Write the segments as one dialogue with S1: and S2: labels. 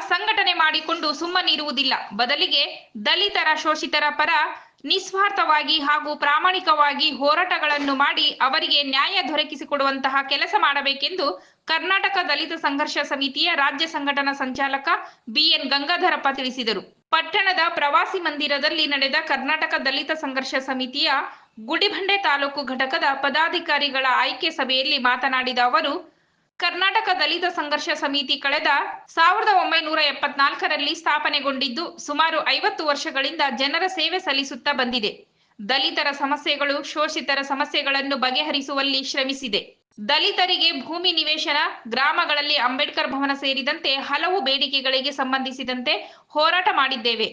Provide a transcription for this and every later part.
S1: ಸಂಘಟನೆ ಮಾಡಿಕೊಂಡು ಸುಮ್ಮನಿರುವುದಿಲ್ಲ ಬದಲಿಗೆ ದಲಿತರ ಶೋಷಿತರ ಪರ ನಿಸ್ವಾರ್ಥವಾಗಿ ಹಾಗೂ ಪ್ರಾಮಾಣಿಕವಾಗಿ ಹೋರಾಟಗಳನ್ನು ಮಾಡಿ ಅವರಿಗೆ ನ್ಯಾಯ ದೊರಕಿಸಿಕೊಡುವಂತಹ ಕೆಲಸ ಮಾಡಬೇಕೆಂದು ಕರ್ನಾಟಕ ದಲಿತ ಸಂಘರ್ಷ ಸಮಿತಿಯ ರಾಜ್ಯ ಸಂಘಟನಾ ಸಂಚಾಲಕ ಬಿಎನ್ ಗಂಗಾಧರಪ್ಪ ತಿಳಿಸಿದರು. ಪಟ್ಟಣದ ಪ್ರವಾಸಿ ಮಂದಿರದಲ್ಲಿ ನಡೆದ ಕರ್ನಾಟಕ ದಲಿತ ಸಂಘರ್ಷ ಸಮಿತಿಯ ಗುಡಿಬಂಡೆ ತಾಲೂಕು ಘಟಕದ ಪದಾಧಿಕಾರಿಗಳ ಆಯ್ಕೆ ಸಭೆಯಲ್ಲಿ ಮಾತನಾಡಿದ ಅವರು ಕರ್ನಾಟಕ ದಲಿತ ಸಂಘರ್ಷ ಸಮಿತಿ ಕಳೆದ ಸಾವಿರದ ಒಂಬೈನೂರ ಎಪ್ಪತ್ನಾಲ್ಕರಲ್ಲಿ ಸ್ಥಾಪನೆಗೊಂಡಿದ್ದು ಸುಮಾರು ಐವತ್ತು ವರ್ಷಗಳಿಂದ ಜನರ ಸೇವೆ ಸಲ್ಲಿಸುತ್ತಾ ಬಂದಿದೆ. ದಲಿತರ ಸಮಸ್ಯೆಗಳು ಶೋಷಿತರ ಸಮಸ್ಯೆಗಳನ್ನು ಬಗೆಹರಿಸುವಲ್ಲಿ ಶ್ರಮಿಸಿದೆ. ದಲಿತರಿಗೆ ಭೂಮಿ ನಿವೇಶನ, ಗ್ರಾಮಗಳಲ್ಲಿ ಅಂಬೇಡ್ಕರ್ ಭವನ ಸೇರಿದಂತೆ ಹಲವು ಬೇಡಿಕೆಗಳಿಗೆ ಸಂಬಂಧಿಸಿದಂತೆ ಹೋರಾಟ ಮಾಡಿದ್ದೇವೆ.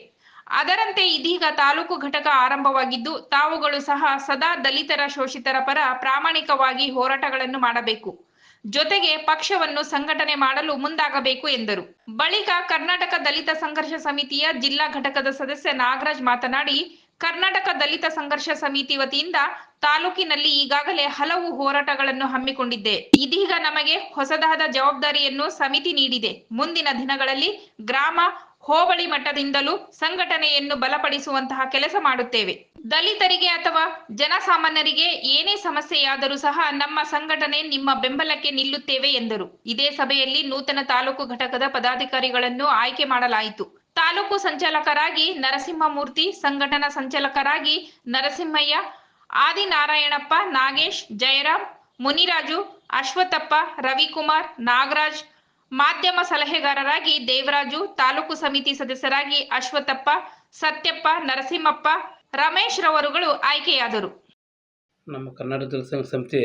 S1: ಅದರಂತೆ ಇದೀಗ ತಾಲೂಕು ಘಟಕ ಆರಂಭವಾಗಿದ್ದು ತಾವುಗಳು ಸಹ ಸದಾ ದಲಿತರ ಶೋಷಿತರ ಪರ ಪ್ರಾಮಾಣಿಕವಾಗಿ ಹೋರಾಟಗಳನ್ನು ಮಾಡಬೇಕು. ಜೊತೆಗೆ ಪಕ್ಷವನ್ನು ಸಂಘಟನೆ ಮಾಡಲು ಮುಂದಾಗಬೇಕು ಎಂದರು. ಬಳಿಕ ಕರ್ನಾಟಕ ದಲಿತ ಸಂಘರ್ಷ ಸಮಿತಿಯ ಜಿಲ್ಲಾ ಘಟಕದ ಸದಸ್ಯ ನಾಗರಾಜ್ ಮಾತನಾಡಿ, ಕರ್ನಾಟಕ ದಲಿತ ಸಂಘರ್ಷ ಸಮಿತಿ ವತಿಯಿಂದ ತಾಲೂಕಿನಲ್ಲಿ ಈಗಾಗಲೇ ಹಲವು ಹೋರಾಟಗಳನ್ನು ಹಮ್ಮಿಕೊಂಡಿದ್ದೆ. ಇದೀಗ ನಮಗೆ ಹೊಸದಾದ ಜವಾಬ್ದಾರಿಯನ್ನು ಸಮಿತಿ ನೀಡಿದೆ. ಮುಂದಿನ ದಿನಗಳಲ್ಲಿ ಗ್ರಾಮ ಹೋಬಳಿ ಮಟ್ಟದಿಂದಲೂ ಸಂಘಟನೆಯನ್ನು ಬಲಪಡಿಸುವಂತಹ ಕೆಲಸ ಮಾಡುತ್ತೇವೆ. ದಲಿತರಿಗೆ ಅಥವಾ ಜನಸಾಮಾನ್ಯರಿಗೆ ಏನೇ ಸಮಸ್ಯೆಯಾದರೂ ಸಹ ನಮ್ಮ ಸಂಘಟನೆ ನಿಮ್ಮ ಬೆಂಬಲಕ್ಕೆ ನಿಲ್ಲುತ್ತೇವೆ ಎಂದರು. ಇದೇ ಸಭೆಯಲ್ಲಿ ನೂತನ ತಾಲೂಕು ಘಟಕದ ಪದಾಧಿಕಾರಿಗಳನ್ನು ಆಯ್ಕೆ ಮಾಡಲಾಯಿತು. ತಾಲೂಕು ಸಂಚಾಲಕರಾಗಿ ನರಸಿಂಹಮೂರ್ತಿ, ಸಂಘಟನಾ ಸಂಚಾಲಕರಾಗಿ ನರಸಿಂಹಯ್ಯ, ಆದಿನಾರಾಯಣಪ್ಪ, ನಾಗೇಶ್, ಜಯರಾಮ್, ಮುನಿರಾಜು ಅಶ್ವಥಪ್ಪ ರವಿಕುಮಾರ್, ನಾಗರಾಜ್ ಮಾಧ್ಯಮ ಸಲಹೆಗಾರರಾಗಿ ದೇವರಾಜು, ತಾಲೂಕು ಸಮಿತಿ ಸದಸ್ಯರಾಗಿ ಅಶ್ವತ್ಥಪ್ಪ, ಸತ್ಯಪ್ಪ, ನರಸಿಂಹಪ್ಪ, ರಮೇಶ್ ರವರುಗಳು ಆಯ್ಕೆಯಾದರು.
S2: ನಮ್ಮ ಕನ್ನಡ ಸಂಘ ಸಮಿತಿ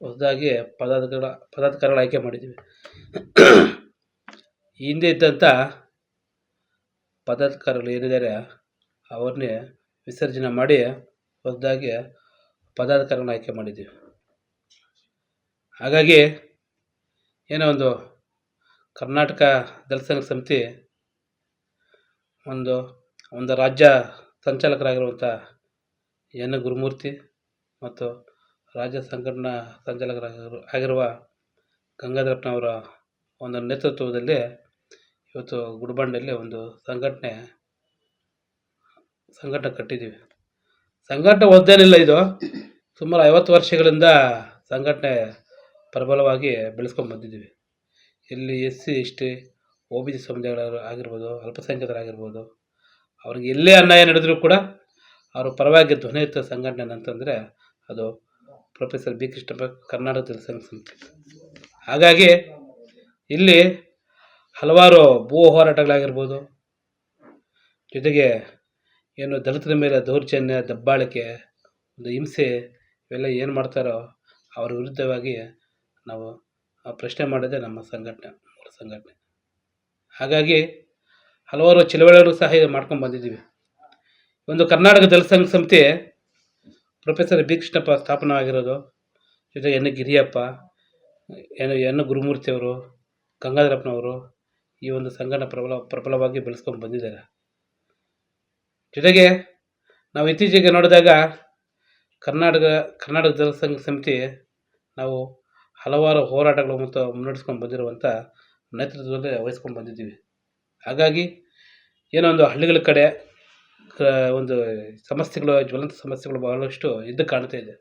S2: ಹೊಸದಾಗಿ ಪದಾಧಿಕಾರ, ಪದಾಧಿಕಾರಿಗಳ ಆಯ್ಕೆ ಮಾಡಿದ್ದೀವಿ. ಹಿಂದೆ ಇದ್ದಂಥ ಪದಾಧಿಕಾರಿಗಳು ಏನಿದ್ದಾರೆ ಅವ್ರನ್ನೇ ವಿಸರ್ಜನೆ ಮಾಡಿ ಹೊಸದಾಗಿ ಪದಾಧಿಕಾರಿಗಳನ್ನ ಆಯ್ಕೆ ಮಾಡಿದ್ದೀವಿ. ಹಾಗಾಗಿ ಏನೋ ಒಂದು ಕರ್ನಾಟಕ ದಲಿತ ಸಂಘ ಸಮಿತಿ ಒಂದು ಒಂದು ರಾಜ್ಯ ಸಂಚಾಲಕರಾಗಿರುವಂಥ ಎನ್ ಗುರುಮೂರ್ತಿ ಮತ್ತು ರಾಜ್ಯ ಸಂಘಟನಾ ಸಂಚಾಲಕರಾಗಿರು, ಆಗಿರುವ ಗಂಗಾಧರಪ್ಪನವರ ಒಂದು ನೇತೃತ್ವದಲ್ಲಿ ಇವತ್ತು ಗುಡಿಬಂಡೆಯಲ್ಲಿ ಒಂದು ಸಂಘಟನೆ ಸಂಘಟನೆ ಕಟ್ಟಿದ್ದೀವಿ. ಸಂಘಟನೆ ಒದ್ದೇನಿಲ್ಲ ಇದು. ಸುಮಾರು ಐವತ್ತು ವರ್ಷಗಳಿಂದ ಸಂಘಟನೆ ಪ್ರಬಲವಾಗಿ ಬೆಳೆಸ್ಕೊಂಡು ಬಂದಿದ್ದೀವಿ. ಇಲ್ಲಿ S C, S T O B C ಸಮುದಾಯಗಳವರು ಆಗಿರ್ಬೋದು, ಅಲ್ಪಸಂಖ್ಯಾತರಾಗಿರ್ಬೋದು, ಅವ್ರಿಗೆ ಎಲ್ಲೇ ಅನ್ಯಾಯ ನಡೆದರೂ ಕೂಡ ಅವರು ಪರವಾಗಿ ಧ್ವನಿ ಎತ್ತ ಸಂಘಟನೆ ಅಂತಂದರೆ ಅದು ಪ್ರೊಫೆಸರ್ ಬಿ ಕೃಷ್ಣಪ್ಪ, ಕರ್ನಾಟಕ ದಲಿತ ಸಂಘ ಸಮಿತಿ. ಹಾಗಾಗಿ ಇಲ್ಲಿ ಹಲವಾರು ಭೂ ಹೋರಾಟಗಳಾಗಿರ್ಬೋದು, ಜೊತೆಗೆ ಏನು ದಲಿತರ ಮೇಲೆ ದೌರ್ಜನ್ಯ, ದಬ್ಬಾಳಿಕೆ, ಒಂದು ಹಿಂಸೆ ಇವೆಲ್ಲ ಏನು ಮಾಡ್ತಾರೋ ಅವ್ರ ವಿರುದ್ಧವಾಗಿ ನಾವು ಪ್ರಶ್ನೆ ಮಾಡಿದೆ ನಮ್ಮ ಸಂಘಟನೆ, ಮೂಲ ಸಂಘಟನೆ. ಹಾಗಾಗಿ ಹಲವಾರು ಚಳವಳಿಗಳು ಸಹ ಇದು ಮಾಡ್ಕೊಂಡು ಬಂದಿದ್ದೀವಿ. ಒಂದು ಕರ್ನಾಟಕ ಜಲಸಂಘ ಸಂಘ ಸಮಿತಿ ಪ್ರೊಫೆಸರ್ ಬಿ ಕೃಷ್ಣಪ್ಪ ಸ್ಥಾಪನೆ ಆಗಿರೋದು ಜೊತೆಗೆ ಎನ್ ಗಿರಿಯಪ್ಪ, ಎನ್ ಎನ್ ಗುರುಮೂರ್ತಿಯವರು ಗಂಗಾಧರಪ್ಪನವರು ಈ ಒಂದು ಸಂಘಟನೆ ಪ್ರಬಲ, ಪ್ರಬಲವಾಗಿ ಬೆಳೆಸ್ಕೊಂಡು ಬಂದಿದ್ದಾರೆ. ಜೊತೆಗೆ ನಾವು ಇತ್ತೀಚೆಗೆ ನೋಡಿದಾಗ ಕರ್ನಾಟಕ ಕರ್ನಾಟಕ ಜಲಸಂಘ ಸಂಘ ಸಮಿತಿ ನಾವು ಹಲವಾರು ಹೋರಾಟಗಳು ಮತ್ತು ಮುನ್ನಡೆಸ್ಕೊಂಡು ಬಂದಿರುವಂಥ ನೇತೃತ್ವದಲ್ಲಿ ವಹಿಸ್ಕೊಂಡು ಬಂದಿದ್ದೀವಿ. ಹಾಗಾಗಿ ಏನೋ ಒಂದು ಹಳ್ಳಿಗಳ ಕಡೆ ಒಂದು ಸಮಸ್ಯೆಗಳು, ಜ್ವಲಂತ ಸಮಸ್ಯೆಗಳು ಬಹಳಷ್ಟು ಇದ್ದು ಕಾಣ್ತಾ ಇದೆ.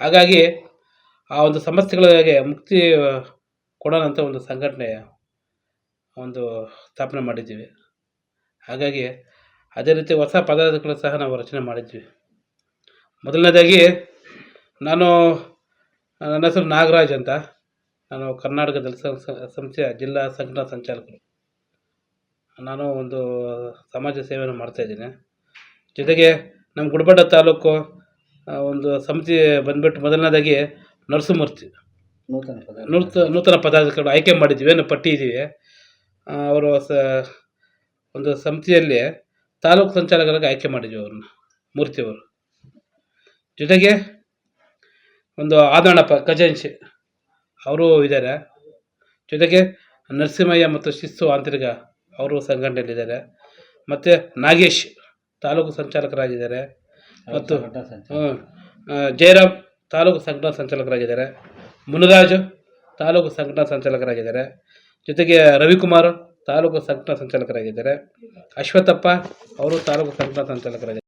S2: ಹಾಗಾಗಿ ಆ ಒಂದು ಸಮಸ್ಯೆಗಳಿಗೆ ಮುಕ್ತಿ ಕೊಡೋಣ ಅಂತ ಒಂದು ಸಂಘಟನೆ ಒಂದು ಸ್ಥಾಪನೆ ಮಾಡಿದ್ದೀವಿ. ಹಾಗಾಗಿ ಅದೇ ರೀತಿ ಹೊಸ ಪದಾರ್ಥಗಳು ಸಹ ನಾವು ರಚನೆ ಮಾಡಿದ್ವಿ ಮೊದಲನೇದಾಗಿ ನಾನು ನನ್ನ ಹೆಸರು ನಾಗರಾಜ್ ಅಂತ. ನಾನು ಕರ್ನಾಟಕ ಜಲ ಸಂಸ್ಥೆಯ ಜಿಲ್ಲಾ ಸಂಘಟನಾ ಸಂಚಾಲಕರು. ನಾನು ಒಂದು ಸಮಾಜ ಸೇವೆಯನ್ನು ಮಾಡ್ತಾಯಿದ್ದೀನಿ ಜೊತೆಗೆ ನಮ್ಮ ಗುಡ್ಬಡ್ಡ ತಾಲೂಕು ಒಂದು ಸಮಿತಿ ಬಂದ್ಬಿಟ್ಟು ಮೊದಲನೇದಾಗಿ ನರಸಿಂಹಮೂರ್ತಿ.
S3: ನೂತನ
S2: ನೂತ ನೂತನ ಪದಾಧಿಕಾರಿಗಳು ಆಯ್ಕೆ ಮಾಡಿದ್ದೀವಿ ಏನು ಪಟ್ಟಿ ಇದ್ದೀವಿ ಅವರು ಸ ಒಂದು ಸಮಿತಿಯಲ್ಲಿ ತಾಲೂಕು ಸಂಚಾಲಕರಾಗಿ ಆಯ್ಕೆ ಮಾಡಿದ್ವಿ ಅವ್ರನ್ನ ಮೂರ್ತಿಯವರು. ಜೊತೆಗೆ ಒಂದು ಆದಣ್ಣಪ್ಪ ಖಜಾಂಚಿ. ಅವರು ಇದ್ದಾರೆ ಜೊತೆಗೆ ನರಸಿಂಹಯ್ಯ ಮತ್ತು ಶಿಸ್ತು ಆಂತರಿಕ ಅವರು ಸಂಘಟನೆಯಲ್ಲಿದ್ದಾರೆ. ಮತ್ತು ನಾಗೇಶ್ ತಾಲೂಕು ಸಂಚಾಲಕರಾಗಿದ್ದಾರೆ. ಮತ್ತು ಜಯರಾಮ್ ತಾಲೂಕು ಸಂಘಟನಾ ಸಂಚಾಲಕರಾಗಿದ್ದಾರೆ. ಮುನಿರಾಜು ತಾಲೂಕು ಸಂಘಟನಾ ಸಂಚಾಲಕರಾಗಿದ್ದಾರೆ. ಜೊತೆಗೆ ರವಿಕುಮಾರ್ ತಾಲೂಕು ಸಂಘಟನಾ ಸಂಚಾಲಕರಾಗಿದ್ದಾರೆ. ಅಶ್ವತ್ಥಪ್ಪ ಅವರು ತಾಲೂಕು ಸಂಘಟನಾ ಸಂಚಾಲಕರಾಗಿದ್ದಾರೆ